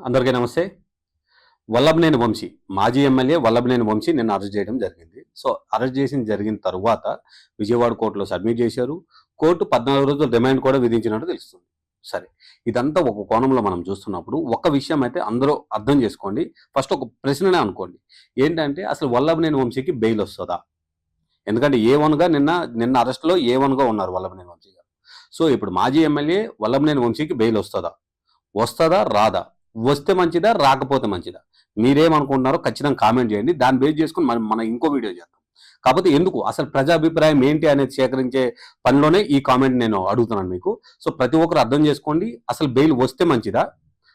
అందరికీ నమస్తే. వల్లభనేని వంశీ మాజీ ఎమ్మెల్యే వల్లభనేని వంశీ నిన్న అరెస్ట్ చేయడం జరిగింది. సో అరెస్ట్ చేసిన జరిగిన తరువాత విజయవాడ కోర్టులో సబ్మిట్ చేశారు. కోర్టు పద్నాలుగు రోజులు రిమాండ్ కూడా విధించినట్టు తెలుస్తుంది. సరే ఇదంతా ఒక కోణంలో మనం చూస్తున్నప్పుడు ఒక విషయం అయితే అందరూ అర్థం చేసుకోండి. ఫస్ట్ ఒక ప్రశ్ననే అనుకోండి. ఏంటంటే అసలు వల్లభనేని వంశీకి బెయిల్ వస్తుందా? ఎందుకంటే ఏ వన్గా నిన్న నిన్న అరెస్ట్లో ఏ వన్గా ఉన్నారు వల్లభనేని వంశీ గారు. సో ఇప్పుడు మాజీ ఎమ్మెల్యే వల్లభనేని వంశీకి బెయిల్ వస్తుందా? వస్తుందా? రాదా? వస్తే మంచిదా రాకపోతే మంచిదా? మీరేమనుకుంటున్నారో ఖచ్చితంగా కామెంట్ చేయండి. దాన్ని బేస్ చేసుకుని మనం మన ఇంకో వీడియో చేద్దాం. కాకపోతే ఎందుకు? అసలు ప్రజాభిప్రాయం ఏంటి అనేది సేకరించే పనిలోనే ఈ కామెంట్ నేను అడుగుతున్నాను మీకు. సో ప్రతి ఒక్కరు అర్థం చేసుకోండి. అసలు బెయిల్ వస్తే మంచిదా?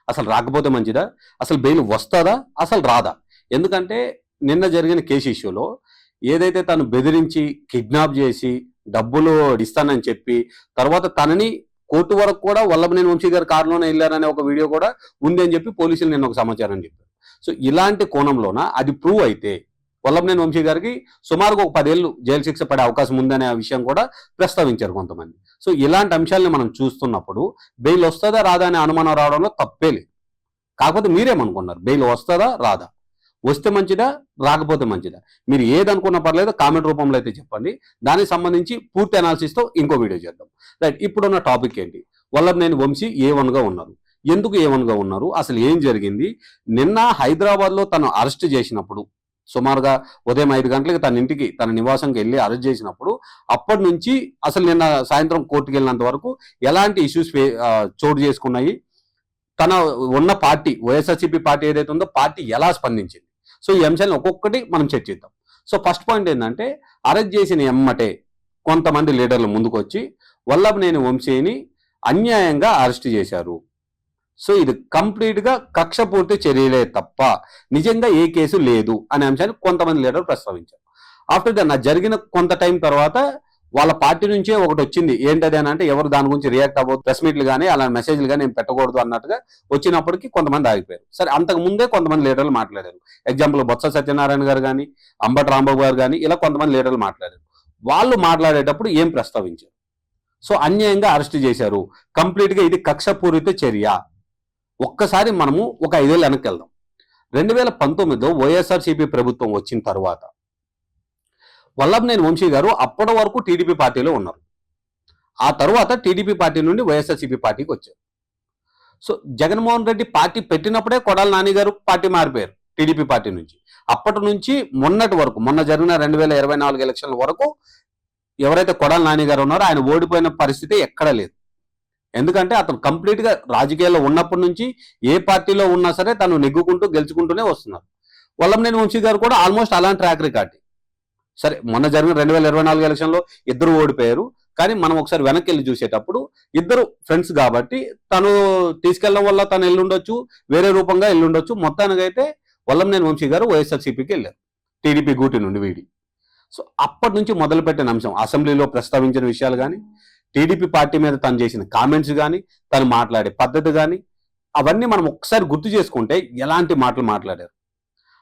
అసలు రాకపోతే మంచిదా? అసలు బెయిల్ వస్తుందా? అసలు రాదా? ఎందుకంటే నిన్న జరిగిన కేసు ఇష్యూలో ఏదైతే తను బెదిరించి కిడ్నాప్ చేసి డబ్బులు ఇస్తానని చెప్పి తర్వాత తనని కోర్టు వరకు కూడా వల్లభనేని వంశీ గారి కారులోనే వెళ్ళారనే ఒక వీడియో కూడా ఉంది అని చెప్పి పోలీసులు నిన్న ఒక సమాచారం చెప్పారు. సో ఇలాంటి కోణంలోన అది ప్రూవ్ అయితే వల్లభనేని వంశీ గారికి సుమారుగా ఒక పదేళ్ళు జైలు శిక్ష పడే అవకాశం ఉందనే విషయం కూడా ప్రస్తావించారు కొంతమంది. సో ఇలాంటి అంశాలని మనం చూస్తున్నప్పుడు బెయిల్ వస్తుందా రాదా అనే అనుమానం రావడంలో తప్పే లేదు. కాకపోతే మీరేమనుకున్నారు? బెయిల్ వస్తుందా రాదా? వస్తే మంచిదా రాకపోతే మంచిదా? మీరు ఏదనుకున్నా పర్లేదు కామెంట్ రూపంలో అయితే చెప్పండి. దానికి సంబంధించి పూర్తి అనాలిసిస్తో ఇంకో వీడియో చేద్దాం. రైట్ ఇప్పుడున్న టాపిక్ ఏంటి? వల్లభనేని వంశీ ఏ వన్గా ఉన్నారు. ఎందుకు ఏ వన్గా ఉన్నారు? అసలు ఏం జరిగింది? నిన్న హైదరాబాద్లో తను అరెస్ట్ చేసినప్పుడు సుమారుగా ఉదయం ఐదు గంటలకు తన ఇంటికి తన నివాసంకి వెళ్ళి అరెస్ట్ చేసినప్పుడు అప్పటి నుంచి అసలు నిన్న సాయంత్రం కోర్టుకు వెళ్ళినంత వరకు ఎలాంటి ఇష్యూస్ చోటు చేసుకున్నాయి? తన ఉన్న పార్టీ వైఎస్ఆర్సీపీ పార్టీ ఏదైతే ఉందో పార్టీ ఎలా స్పందించింది? సో ఈ అంశాన్ని ఒక్కొక్కటి మనం చర్చిద్దాం సో ఫస్ట్ పాయింట్ ఏంటంటే అరెస్ట్ చేసిన ఎమ్మటే కొంతమంది లీడర్లు ముందుకు వచ్చి వల్లభనేని వంశీని అన్యాయంగా అరెస్ట్ చేశారు. సో ఇది కంప్లీట్గా కక్షపూర్తి చర్యలే తప్ప నిజంగా ఏ కేసు లేదు అనే అంశాన్ని కొంతమంది లీడర్లు ప్రస్తావించారు. ఆఫ్టర్ దట్ నా జరిగిన కొంత టైం తర్వాత వాళ్ళ పార్టీ నుంచే ఒకటి వచ్చింది. ఏంటది అని అంటే ఎవరు దాని గురించి రియాక్ట్ అవ్వదు ప్రెస్ మీట్లు కానీ అలాంటి మెసేజ్లు కానీ ఏం పెట్టకూడదు అన్నట్టుగా వచ్చినప్పటికీ కొంతమంది ఆగిపోయారు. సరే అంతకు ముందే కొంతమంది లీడర్లు మాట్లాడారు. ఎగ్జాంపుల్ బొత్స సత్యనారాయణ గారు కానీ అంబటి రాంబాబు గారు కానీ ఇలా కొంతమంది లీడర్లు మాట్లాడారు. వాళ్ళు మాట్లాడేటప్పుడు ఏం ప్రస్తావించారు? సో అన్యాయంగా అరెస్ట్ చేశారు. కంప్లీట్గా ఇది కక్షపూరిత చర్య. ఒక్కసారి మనము ఒక ఐదేళ్ళు వెనక్కి వెళ్దాం. రెండు వేల పంతొమ్మిదిలో వైఎస్ఆర్సీపీ ప్రభుత్వం వచ్చిన తర్వాత వల్లభనేని వంశీ గారు అప్పటి వరకు టీడీపీ పార్టీలో ఉన్నారు. ఆ తర్వాత టీడీపీ పార్టీ నుండి వైఎస్ఆర్సీపీ పార్టీకి వచ్చారు. సో జగన్మోహన్ రెడ్డి పార్టీ పెట్టినప్పుడే కొడాల నాని గారు పార్టీ మారిపోయారు టీడీపీ పార్టీ నుంచి. అప్పటి నుంచి మొన్నటి వరకు మొన్న జరిగిన రెండు వేల ఇరవై నాలుగు ఎలక్షన్ల వరకు ఎవరైతే కొడాల నాని గారు ఉన్నారో ఆయన ఓడిపోయిన పరిస్థితి ఎక్కడా లేదు. ఎందుకంటే అతను కంప్లీట్గా రాజకీయాల్లో ఉన్నప్పటి నుంచి ఏ పార్టీలో ఉన్నా సరే తను నెగ్గుకుంటూ గెలుచుకుంటూనే వస్తున్నారు. వల్లంనేని వంశీ గారు కూడా ఆల్మోస్ట్ అలాంటి ట్రాక్ రికార్డ్. సరే మొన్న జరిగిన రెండు వేల ఇరవై నాలుగు ఎలక్షన్లో ఇద్దరు ఓడిపోయారు. కానీ మనం ఒకసారి వెనక్కి వెళ్ళి చూసేటప్పుడు ఇద్దరు ఫ్రెండ్స్ కాబట్టి తను తీసుకెళ్ళడం వల్ల తను ఎల్లుండొచ్చు వేరే రూపంగా ఎల్లుండొచ్చు. మొత్తానికైతే వల్లంనేని వంశీ గారు వైఎస్ఆర్సీపీకి వెళ్ళారు టీడీపీ గూటి నుండి వీడి. సో అప్పటి నుంచి మొదలుపెట్టిన అంశం అసెంబ్లీలో ప్రస్తావించిన విషయాలు కానీ టీడీపీ పార్టీ మీద తను చేసిన కామెంట్స్ కానీ తను మాట్లాడే పద్ధతి కానీ అవన్నీ మనం ఒకసారి గుర్తు చేసుకుంటే ఎలాంటి మాటలు మాట్లాడారు?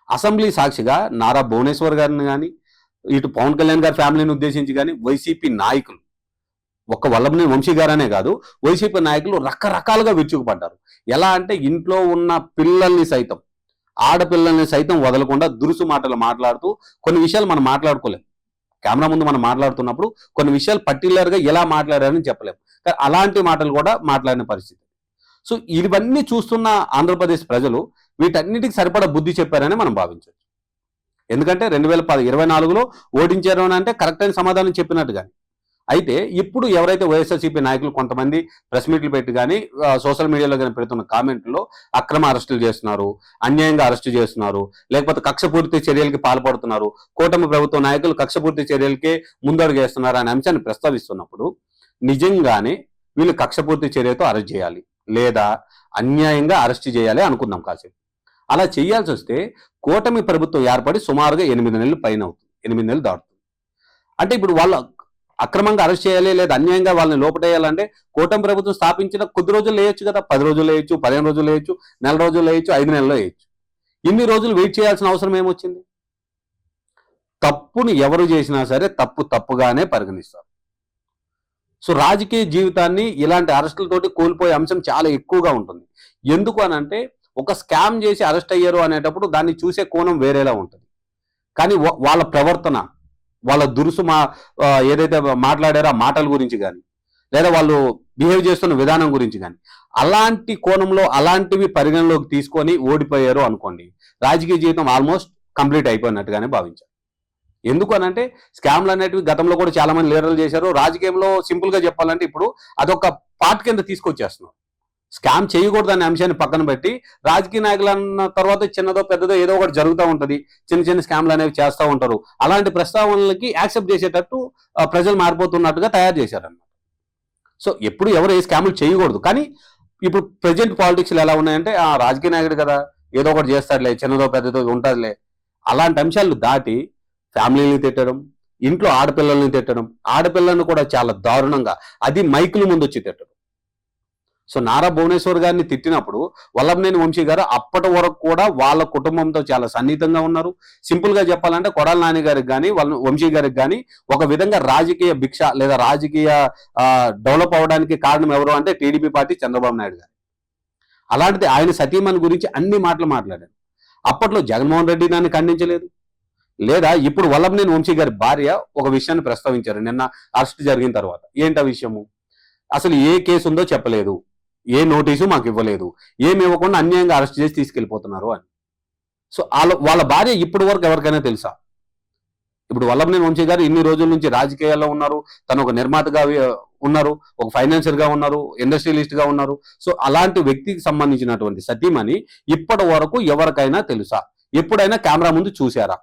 అసెంబ్లీ సాక్షిగా నారా భువనేశ్వర్ గారిని కానీ ఇటు పవన్ కళ్యాణ్ గారి ఫ్యామిలీని ఉద్దేశించి కానీ వైసీపీ నాయకులు ఒక్క వల్లభనే వంశీ గారనే కాదు వైసీపీ నాయకులు రకరకాలుగా విరుచుకుపడ్డారు. ఎలా అంటే ఇంట్లో ఉన్న పిల్లల్ని సైతం ఆడపిల్లల్ని సైతం వదలకుండా దురుసు మాటలు మాట్లాడుతూ కొన్ని విషయాలు మనం మాట్లాడుకోలేం. కెమెరా ముందు మనం మాట్లాడుతున్నప్పుడు కొన్ని విషయాలు పర్టికులర్గా ఎలా మాట్లాడారని చెప్పలేం. కానీ అలాంటి మాటలు కూడా మాట్లాడిన పరిస్థితి. సో ఇవన్నీ చూస్తున్న ఆంధ్రప్రదేశ్ ప్రజలు వీటన్నిటికి సరిపడా బుద్ధి చెప్పారని మనం భావించవచ్చు ఎందుకంటే రెండు వేల పది ఇరవై నాలుగులో ఓటించారు అని అంటే కరెక్ట్ అయిన సమాధానం చెప్పినట్టు కానీ. అయితే ఇప్పుడు ఎవరైతే వైఎస్ఆర్సీపీ నాయకులు కొంతమంది ప్రెస్ మీట్లు పెట్టి కానీ సోషల్ మీడియాలో కానీ పెడుతున్న కామెంట్లో అక్రమ అరెస్టులు చేస్తున్నారు అన్యాయంగా అరెస్ట్ చేస్తున్నారు లేకపోతే కక్షపూర్తి చర్యలకి పాల్పడుతున్నారు కూటమి ప్రభుత్వ నాయకులు కక్షపూర్తి చర్యలకే ముందడుగు చేస్తున్నారు అనే అంశాన్ని ప్రస్తావిస్తున్నప్పుడు నిజంగానే వీళ్ళు కక్షపూర్తి చర్యతో అరెస్ట్ చేయాలి లేదా అన్యాయంగా అరెస్ట్ చేయాలి అనుకుందాం కాసేపు. అలా చేయాల్సి వస్తే కూటమి ప్రభుత్వం ఏర్పడి సుమారుగా ఎనిమిది నెలలు పైన అవుతుంది. ఎనిమిది నెలలు దాటుతుంది. అంటే ఇప్పుడు వాళ్ళు అక్రమంగా అరెస్ట్ చేయాలి లేదా అన్యాయంగా వాళ్ళని లోపటేయాలంటే కూటమి ప్రభుత్వం స్థాపించిన కొద్ది రోజులు వేయొచ్చు కదా. పది రోజులు వేయచ్చు పదిహేను రోజులు వేయచ్చు నెల రోజులు వేయచ్చు ఐదు నెలల్లో వేయచ్చు. ఇన్ని రోజులు వెయిట్ చేయాల్సిన అవసరం ఏమొచ్చింది? తప్పును ఎవరు చేసినా సరే తప్పు తప్పుగానే పరిగణిస్తారు. సో రాజకీయ జీవితాన్ని ఇలాంటి అరెస్టులతోటి కోల్పోయే అంశం చాలా ఎక్కువగా ఉంటుంది. ఎందుకు అని అంటే ఒక స్కామ్ చేసి అరెస్ట్ అయ్యారు అనేటప్పుడు దాన్ని చూసే కోణం వేరేలా ఉంటుంది. కానీ వాళ్ళ ప్రవర్తన వాళ్ళ దురుసు మా ఏదైతే మాట్లాడారో ఆ మాటల గురించి కానీ లేదా వాళ్ళు బిహేవ్ చేస్తున్న విధానం గురించి కానీ అలాంటి కోణంలో అలాంటివి పరిగణలోకి తీసుకొని ఓడిపోయారు అనుకోండి రాజకీయ జీవితం ఆల్మోస్ట్ కంప్లీట్ అయిపోయినట్టుగానే భావించారు ఎందుకు అనంటే స్కామ్లు అనేటివి గతంలో కూడా చాలా మంది లీడర్లు చేశారు. రాజకీయంలో సింపుల్గా చెప్పాలంటే ఇప్పుడు అదొక పార్ట్ కింద తీసుకొచ్చేస్తున్నారు. స్కామ్ చేయకూడదు అనే అంశాన్ని పక్కన పెట్టి రాజకీయ నాయకులు అన్న తర్వాత చిన్నదో పెద్దదో ఏదో ఒకటి జరుగుతూ ఉంటుంది. చిన్న చిన్న స్కామ్లు అనేవి చేస్తూ ఉంటారు. అలాంటి ప్రస్తావనలకి యాక్సెప్ట్ చేసేటట్టు ప్రజలు మారిపోతున్నట్టుగా తయారు చేశారన్నమాట. సో ఎప్పుడు ఎవరు ఏ స్కాములు చేయకూడదు. కానీ ఇప్పుడు ప్రజెంట్ పాలిటిక్స్లు ఎలా ఉన్నాయంటే ఆ రాజకీయ నాయకుడు కదా ఏదో ఒకటి చేస్తాడులే చిన్నదో పెద్దదో ఉంటుందిలే అలాంటి అంశాలు దాటి ఫ్యామిలీని తిట్టడం ఇంట్లో ఆడపిల్లల్ని తిట్టడం ఆడపిల్లల్ని కూడా చాలా దారుణంగా అది మైకుల ముందు వచ్చి తిట్టడం. సో నారా భువనేశ్వర్ గారిని తిట్టినప్పుడు వల్లభనేని వంశీ గారు అప్పటి వరకు కూడా వాళ్ళ కుటుంబంతో చాలా సన్నిహితంగా ఉన్నారు. సింపుల్గా చెప్పాలంటే కొడాల నాని గారికి కానీ వాళ్ళ వంశీ గారికి కానీ ఒక విధంగా రాజకీయ భిక్ష లేదా రాజకీయ డెవలప్ అవ్వడానికి కారణం ఎవరు అంటే టీడీపీ పార్టీ చంద్రబాబు నాయుడు గారు. అలాంటిది ఆయన సతీమణి గురించి అన్ని మాటలు మాట్లాడారు. అప్పట్లో జగన్మోహన్ రెడ్డి దాన్ని ఖండించలేదు. లేదా ఇప్పుడు వల్లభనేని వంశీ గారి భార్య ఒక విషయాన్ని ప్రస్తావించారు నిన్న అరెస్ట్ జరిగిన తర్వాత. ఏంటి విషయము? అసలు ఏ కేసు ఉందో చెప్పలేదు. ఏ నోటీసు మాకు ఇవ్వలేదు. ఏమి ఇవ్వకుండా అన్యాయంగా అరెస్ట్ చేసి తీసుకెళ్ళిపోతున్నారు అని. సో వాళ్ళ వాళ్ళ భార్య ఇప్పటి వరకు ఎవరికైనా తెలుసా? ఇప్పుడు వల్లభనేని వంశీ గారు ఇన్ని రోజుల నుంచి రాజకీయాల్లో ఉన్నారు. తను ఒక నిర్మాతగా ఉన్నారు. ఒక ఫైనాన్షియల్గా ఉన్నారు. ఇండస్ట్రియలిస్ట్గా ఉన్నారు. సో అలాంటి వ్యక్తికి సంబంధించినటువంటి సతీమణి ఇప్పటి వరకు ఎవరికైనా తెలుసా? ఎప్పుడైనా కెమెరా ముందు చూసారా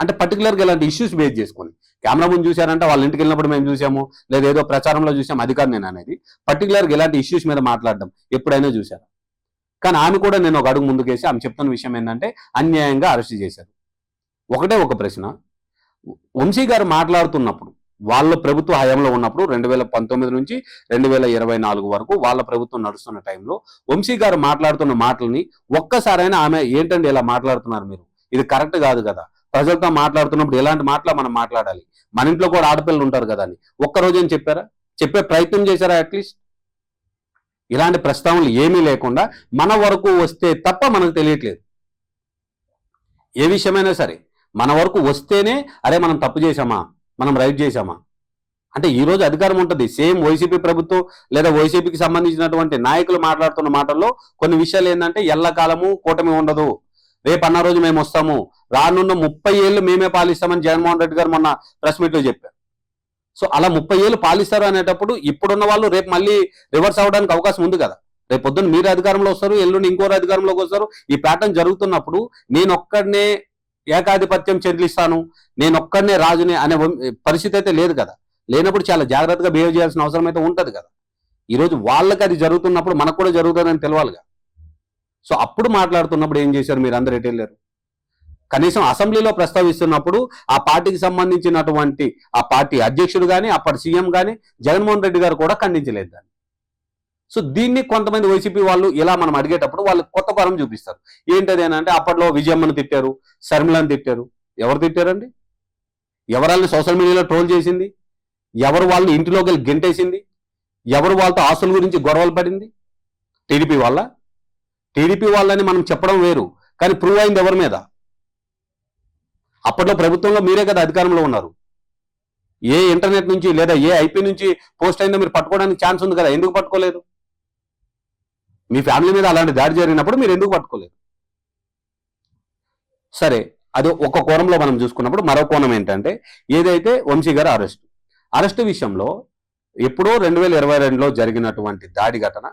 అంటే పర్టికులర్గా ఇలాంటి ఇష్యూస్ బేస్ చేసుకొని. కెమెరా ముందు చూశారంటే వాళ్ళ ఇంటికి వెళ్ళినప్పుడు మేము చూసాము లేదా ఏదో ప్రచారంలో చూసాము అది కాదు నేను అనేది. పర్టికులర్గా ఇలాంటి ఇష్యూస్ మీద మాట్లాడడం ఎప్పుడైనా చూసారా కానీ ఆమె కూడా నేను ఒక అడుగు ముందుకేసి ఆమె చెప్తున్న విషయం ఏంటంటే అన్యాయంగా అరెస్ట్ చేశారు. ఒకటే ఒక ప్రశ్న. వంశీ గారు మాట్లాడుతున్నప్పుడు వాళ్ళ ప్రభుత్వ హయాంలో ఉన్నప్పుడు రెండు వేల పంతొమ్మిది నుంచి రెండు వేల ఇరవై నాలుగు వరకు వాళ్ళ ప్రభుత్వం నడుస్తున్న టైంలో వంశీ గారు మాట్లాడుతున్న మాటల్ని ఒక్కసారైనా ఆమె ఏంటండి ఇలా మాట్లాడుతున్నారు మీరు? ఇది కరెక్ట్ కాదు కదా. ప్రజలతో మాట్లాడుతున్నప్పుడు ఎలాంటి మాటలు మనం మాట్లాడాలి? మన ఇంట్లో కూడా ఆడపిల్లలు ఉంటారు కదా అని. ఒక్కరోజు ఏం చెప్పారా? చెప్పే ప్రయత్నం చేశారా అట్లీస్ట్ ఇలాంటి ప్రస్తావనలు ఏమీ లేకుండా మన వరకు వస్తే తప్ప మనకు తెలియట్లేదు. ఏ విషయమైనా సరే మన వరకు వస్తేనే అరే మనం తప్పు చేశామా? మనం రైట్ చేశామా? అంటే ఈరోజు అధికారం ఉంటుంది. సేమ్ వైసీపీ ప్రభుత్వం లేదా వైసీపీకి సంబంధించినటువంటి నాయకులు మాట్లాడుతున్న మాటల్లో కొన్ని విషయాలు ఏంటంటే ఎల్లకాలము కూటమి ఉండదు. రేపు అన్న రోజు మేము వస్తాము. రానున్న ముప్పై ఏళ్ళు మేమే పాలిస్తామని జగన్మోహన్ రెడ్డి గారు మొన్న ప్రెస్ మీట్లో చెప్పారు. సో అలా ముప్పై ఏళ్ళు పాలిస్తారు అనేటప్పుడు ఇప్పుడున్న వాళ్ళు రేపు మళ్ళీ రివర్స్ అవడానికి అవకాశం ఉంది కదా. రేపు పొద్దున్న మీరు అధికారంలో వస్తారు ఎల్లుండి ఇంకోరు అధికారంలోకి వస్తారు. ఈ ప్యాటర్న్ జరుగుతున్నప్పుడు నేను ఒక్కడనే ఏకాధిపత్యం చెల్లిస్తాను నేను ఒక్కడనే రాజుని అనే పరిస్థితి అయితే లేదు కదా. లేనప్పుడు చాలా జాగ్రత్తగా బిహేవ్ చేయాల్సిన అవసరం అయితే ఉంటుంది కదా. ఈరోజు వాళ్ళకి అది జరుగుతున్నప్పుడు మనకు కూడా జరుగుతుందని తెలవాలిగా. సో అప్పుడు మాట్లాడుతున్నప్పుడు ఏం చేశారు మీరు అందరు ఎటు కనీసం అసెంబ్లీలో ప్రస్తావిస్తున్నప్పుడు ఆ పార్టీకి సంబంధించినటువంటి ఆ పార్టీ అధ్యక్షుడు కానీ అప్పటి సీఎం కానీ జగన్మోహన్ రెడ్డి గారు కూడా ఖండించలేదు దాన్ని. సో దీన్ని కొంతమంది వైసీపీ వాళ్ళు ఇలా మనం అడిగేటప్పుడు వాళ్ళు కొత్త పరం చూపిస్తారు. ఏంటది అంటే అప్పట్లో విజయమ్మను తిట్టారు శర్మిలను తిట్టారు. ఎవరు తిట్టారండి? ఎవరాల్ని సోషల్ మీడియాలో ట్రోల్ చేసింది? ఎవరు వాళ్ళు ఇంటిలోకి వెళ్ళి గెంటేసింది? ఎవరు వాళ్ళతో ఆస్తుల గురించి గొడవలు పడింది? టీడీపీ వాళ్ళ? టీడీపీ వాళ్ళని మనం చెప్పడం వేరు కానీ ప్రూవ్ అయింది ఎవరి మీద? అప్పట్లో ప్రభుత్వంలో మీరే కదా అధికారంలో ఉన్నారు. ఏ ఇంటర్నెట్ నుంచి లేదా ఏ ఐపీ నుంచి పోస్ట్ అయిందో మీరు పట్టుకోవడానికి ఛాన్స్ ఉంది కదా ఎందుకు పట్టుకోలేదు? మీ ఫ్యామిలీ మీద అలాంటి దాడి జరిగినప్పుడు మీరు ఎందుకు పట్టుకోలేదు? సరే అది ఒక కోణంలో మనం చూసుకున్నప్పుడు మరో కోణం ఏంటంటే ఏదైతే వంశీ గారి అరెస్ట్ అరెస్ట్ విషయంలో ఎప్పుడో రెండు వేల ఇరవై రెండులో జరిగినటువంటి దాడి ఘటన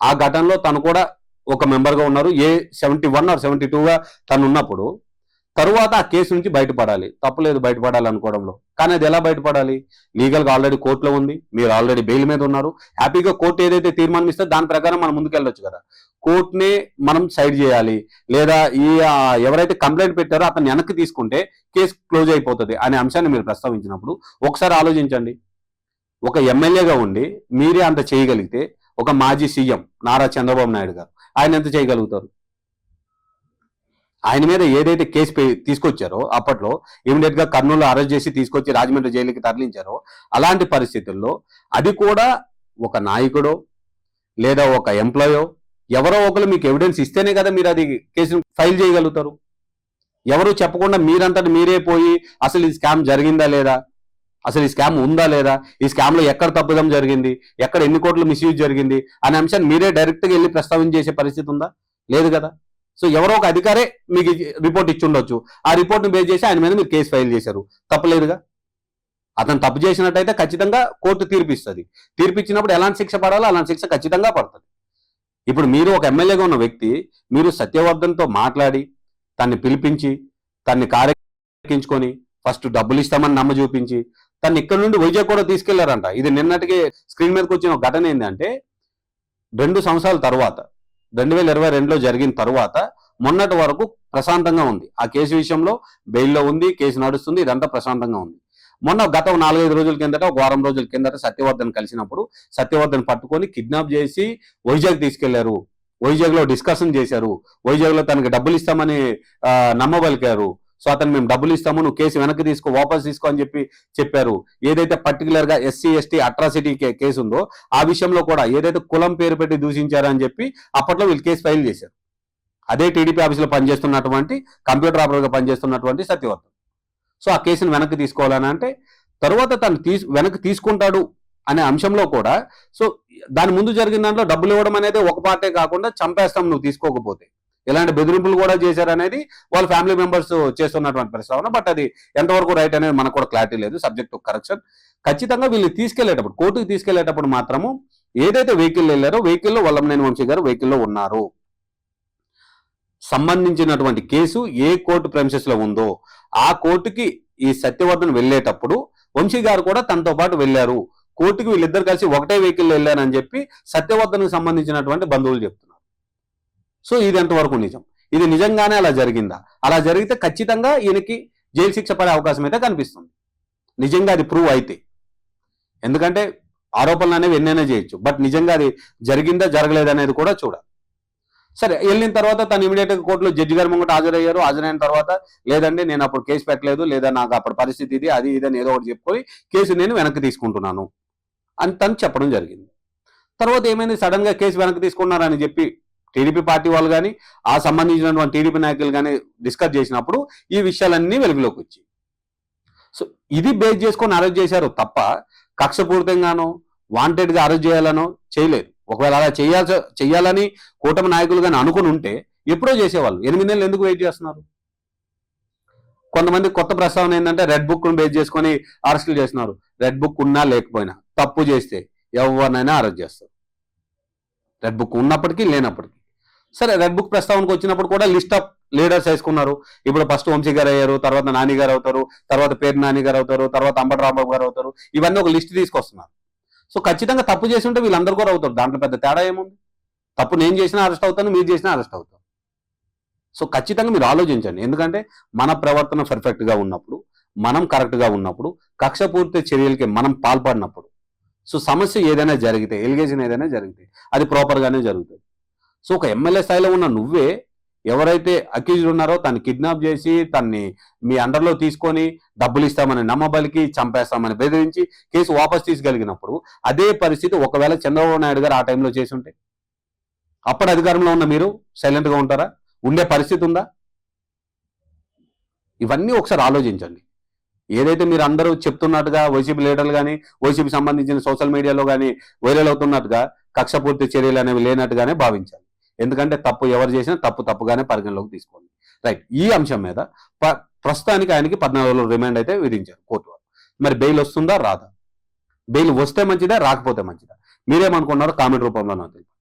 ఆ ఘటనలో తను కూడా ఒక మెంబర్గా ఉన్నారు. ఏ సెవెంటీ వన్ ఆర్ సెవెంటీ టూగా తను ఉన్నప్పుడు తరువాత ఆ కేసు నుంచి బయటపడాలి. తప్పలేదు బయటపడాలి అనుకోవడంలో. కానీ అది ఎలా బయటపడాలి? లీగల్గా ఆల్రెడీ కోర్టులో ఉంది. మీరు ఆల్రెడీ బెయిల్ మీద ఉన్నారు. హ్యాపీగా కోర్టు ఏదైతే తీర్మానం ఇస్తే దాని ప్రకారం మనం ముందుకెళ్ళొచ్చు కదా. కోర్టునే మనం సైడ్ చేయాలి. లేదా ఈ ఎవరైతే కంప్లైంట్ పెట్టారో అతను వెనక్కి తీసుకుంటే కేసు క్లోజ్ అయిపోతుంది అనే అంశాన్ని మీరు ప్రస్తావించినప్పుడు ఒకసారి ఆలోచించండి. ఒక ఎమ్మెల్యేగా ఉండి మీరే అంత చేయగలిగితే ఒక మాజీ సీఎం నారా చంద్రబాబు నాయుడు గారు ఆయన ఎంత చేయగలుగుతారు? ఆయన మీద ఏదైతే కేసు పే- తీసుకొచ్చారో అప్పట్లో ఇమీడియట్గా కర్నూలు అరెస్ట్ చేసి తీసుకొచ్చి రాజమండ్రి జైలుకి తరలించారో అలాంటి పరిస్థితుల్లో అది కూడా ఒక నాయకుడో లేదా ఒక ఎంప్లాయో ఎవరో ఒకరు మీకు ఎవిడెన్స్ ఇస్తేనే కదా మీరు అది కేసును ఫైల్ చేయగలుగుతారు. ఎవరు చెప్పకుండా మీరంతటి మీరే పోయి అసలు ఈ స్కామ్ జరిగిందా లేదా? అసలు ఈ స్కామ్ ఉందా లేదా? ఈ స్కామ్లో ఎక్కడ తప్పుదం జరిగింది? ఎక్కడ ఎన్ని కోట్లు మిస్యూజ్ జరిగింది? అనే అంశాన్ని మీరే డైరెక్ట్గా వెళ్ళి ప్రస్తావన చేసే పరిస్థితి ఉందా? లేదు కదా. సో ఎవరో ఒక అధికారే మీకు రిపోర్ట్ ఇచ్చి ఉండొచ్చు. ఆ రిపోర్ట్ని బేస్ చేసి ఆయన మీద మీరు కేసు ఫైల్ చేశారు. తప్పలేదుగా? అతను తప్పు చేసినట్టయితే ఖచ్చితంగా కోర్టు తీర్పిస్తుంది తీర్పిచ్చినప్పుడు ఎలాంటి శిక్ష పడాలో అలాంటి శిక్ష ఖచ్చితంగా పడుతుంది. ఇప్పుడు మీరు ఒక ఎమ్మెల్యేగా ఉన్న వ్యక్తి మీరు సత్యవర్ధన్తో మాట్లాడి తన్ని పిలిపించి తన్ని కారెక్కించుకొని ఫస్ట్ డబ్బులు ఇస్తామని నమ్మ చూపించి తను ఇక్కడ నుండి వైజాగ్ కూడా తీసుకెళ్ళారంట. ఇది నిన్నటికి స్క్రీన్ మీదకి వచ్చిన ఒక ఘటన ఏంటంటే రెండు సంవత్సరాల తర్వాత రెండు వేల ఇరవై రెండులో జరిగిన తర్వాత మొన్నటి వరకు ప్రశాంతంగా ఉంది. ఆ కేసు విషయంలో బెయిల్లో ఉంది కేసు నడుస్తుంది ఇదంతా ప్రశాంతంగా ఉంది. మొన్న గత నాలుగైదు రోజుల కిందట ఒక వారం రోజుల కిందట సత్యవర్ధన్ కలిసినప్పుడు సత్యవర్ధన్ పట్టుకొని కిడ్నాప్ చేసి వైజాగ్ తీసుకెళ్ళారు. వైజాగ్లో డిస్కషన్ చేశారు. వైజాగ్లో తనకి డబ్బులు ఇస్తామని నమ్మబలికారు. సో అతను మేము డబ్బులు ఇస్తాము నువ్వు కేసు వెనక్కి తీసుకో వాపస్ తీసుకో అని చెప్పి చెప్పారు. ఏదైతే పర్టికులర్గా ఎస్సీ ఎస్టీ అట్రాసిటీ కేసు ఉందో ఆ విషయంలో కూడా ఏదైతే కులం పేరు పెట్టి దూషించారని చెప్పి అప్పట్లో వీళ్ళు కేసు ఫైల్ చేశారు. అదే టీడీపీ ఆఫీసులో పనిచేస్తున్నటువంటి కంప్యూటర్ ఆపరేటర్గా పనిచేస్తున్నటువంటి సత్యవర్ధన్. సో ఆ కేసును వెనక్కి తీసుకోవాలని అంటే తర్వాత తను తీసు వెనక్కి తీసుకుంటాడు అనే అంశంలో కూడా సో దాని ముందు జరిగిన దాంట్లో డబ్బులు ఇవ్వడం అనేది ఒక పార్టే కాకుండా చంపేస్తాం నువ్వు తీసుకోకపోతే. ఇలాంటి బెదిరింపులు కూడా చేశారనేది వాళ్ళ ఫ్యామిలీ మెంబర్స్ చేస్తున్నటువంటి ప్రస్తావన బట్ అది ఎంతవరకు రైట్ అనేది మనకు కూడా క్లారిటీ లేదు సబ్జెక్ట్ కరెక్షన్. ఖచ్చితంగా వీళ్ళు తీసుకెళ్ళేటప్పుడు కోర్టుకు తీసుకెళ్ళేటప్పుడు మాత్రము ఏదైతే వెహికల్ వెళ్ళారో వెహికల్లో వల్లంనేని వంశీ గారు వెహికల్లో ఉన్నారు. సంబంధించినటువంటి కేసు ఏ కోర్టు ప్రెమిసెస్లో ఉందో ఆ కోర్టుకి ఈ సత్యవర్ధన్ వెళ్ళేటప్పుడు వంశీ గారు కూడా తనతో పాటు వెళ్ళారు. కోర్టుకి వీళ్ళిద్దరు కలిసి ఒకటే వెహికల్ వెళ్ళారని చెప్పి సత్యవర్ధన్కి సంబంధించినటువంటి బంధువులు చెప్తున్నారు. సో ఇది ఎంతవరకు నిజం? ఇది నిజంగానే అలా జరిగిందా? అలా జరిగితే ఖచ్చితంగా ఈయనకి జైలు శిక్ష పడే అవకాశం అయితే కనిపిస్తుంది. నిజంగా అది ప్రూవ్ అయితే. ఎందుకంటే ఆరోపణలు అనేవి ఎన్నైనా చేయొచ్చు. బట్ నిజంగా అది జరిగిందా జరగలేదా అనేది కూడా చూడాలి. సరే వెళ్ళిన తర్వాత తను ఇమీడియట్గా కోర్టులో జడ్జి గారి ముంగట హాజరయ్యారు. హాజరైన తర్వాత లేదండి నేను అప్పుడు కేసు పెట్టలేదు లేదా నాకు అప్పుడు పరిస్థితి ఇది అది ఇది అని ఏదో ఒకటి చెప్పుకొని కేసు నేను వెనక్కి తీసుకుంటున్నాను అని తను చెప్పడం జరిగింది. తర్వాత ఏమైంది? సడన్గా కేసు వెనక్కి తీసుకున్నారని చెప్పి టీడీపీ పార్టీ వాళ్ళు కానీ ఆ సంబంధించినటువంటి టీడీపీ నాయకులు కానీ డిస్కస్ చేసినప్పుడు ఈ విషయాలన్నీ వెలుగులోకి వచ్చాయి. సో ఇది బేస్ చేసుకొని అరెస్ట్ చేశారు తప్ప కక్షపూరితంగానో వాంటెడ్గా అరెస్ట్ చేయాలనో చేయలేదు. ఒకవేళ అలా చేయాల్సి చేయాలని కూటమి నాయకులు కానీ అనుకుని ఉంటే ఎప్పుడో చేసేవాళ్ళు. ఎనిమిది నెలలు ఎందుకు వెయిట్ చేస్తున్నారు? కొంతమంది కొత్త ప్రస్తావన ఏంటంటే రెడ్ బుక్ను బేస్ చేసుకొని అరెస్టులు చేస్తున్నారు. రెడ్ బుక్ ఉన్నా లేకపోయినా తప్పు చేస్తే ఎవరినైనా అరెస్ట్ చేస్తారు. రెడ్ బుక్ ఉన్నప్పటికీ లేనప్పటికీ. సరే రెడ్ బుక్ ప్రస్తావనకు వచ్చినప్పుడు కూడా లిస్ట్ ఆఫ్ లీడర్స్ వేసుకున్నారు. ఇప్పుడు ఫస్ట్ వంశీ గారు అయ్యారు తర్వాత నాని గారు అవుతారు తర్వాత పేరు నాని గారు అవుతారు తర్వాత అంబటి రాంబాబు గారు అవుతారు. ఇవన్నీ ఒక లిస్ట్ తీసుకొస్తున్నారు. సో ఖచ్చితంగా తప్పు చేసి ఉంటే వీళ్ళందరూ కూడా అవుతారు. దాంట్లో పెద్ద తేడా ఏముంది? తప్పు నేను చేసినా అరెస్ట్ అవుతాను మీరు చేసినా అరెస్ట్ అవుతాను సో ఖచ్చితంగా మీరు ఆలోచించండి. ఎందుకంటే మన ప్రవర్తన పర్ఫెక్ట్గా ఉన్నప్పుడు మనం కరెక్ట్గా ఉన్నప్పుడు ఉన్నప్పుడు కక్షపూర్తి చర్యలకి మనం పాల్పడినప్పుడు సో సమస్య ఏదైనా జరిగితే ఎలిగేషన్ ఏదైనా జరిగితే అది ప్రాపర్గానే జరుగుతుంది. సో ఒక ఎమ్మెల్యే స్థాయిలో ఉన్న నువ్వే ఎవరైతే అక్యూజ్డ్ ఉన్నారో తను కిడ్నాప్ చేసి తన్ని మీ అండర్లో తీసుకొని డబ్బులు ఇస్తామని నమ్మబలికి చంపేస్తామని బెదిరించి కేసు వాపస్ తీసుకెళ్ళినప్పుడు అదే పరిస్థితి ఒకవేళ చంద్రబాబు నాయుడు గారు ఆ టైంలో చేసి ఉంటే. అప్పటి అధికారంలో ఉన్న మీరు సైలెంట్గా ఉంటారా? ఉండే పరిస్థితి ఉందా? ఇవన్నీ ఒకసారి ఆలోచించండి. ఏదైతే మీరు అందరూ చెప్తున్నట్టుగా వైసీపీ లీడర్లు కానీ వైసీపీ సంబంధించిన సోషల్ మీడియాలో కానీ వైరల్ అవుతున్నట్టుగా కక్షపూర్తి చర్యలు అనేవి లేనట్టుగానే భావించాలి. ఎందుకంటే తప్పు ఎవరు చేసినా తప్పు తప్పుగానే పరిగణలోకి తీసుకోండి. రైట్ ఈ అంశం మీద ప- ప్రస్తుతానికి ఆయనకి పద్నాలుగు రోజులు రిమాండ్ అయితే విధించారు కోర్టు వారు. మరి బెయిల్ వస్తుందా? రాదా? బెయిల్ వస్తే మంచిదా? రాకపోతే మంచిదా? మీరేమనుకున్నారో కామెంట్ రూపంలో నాకు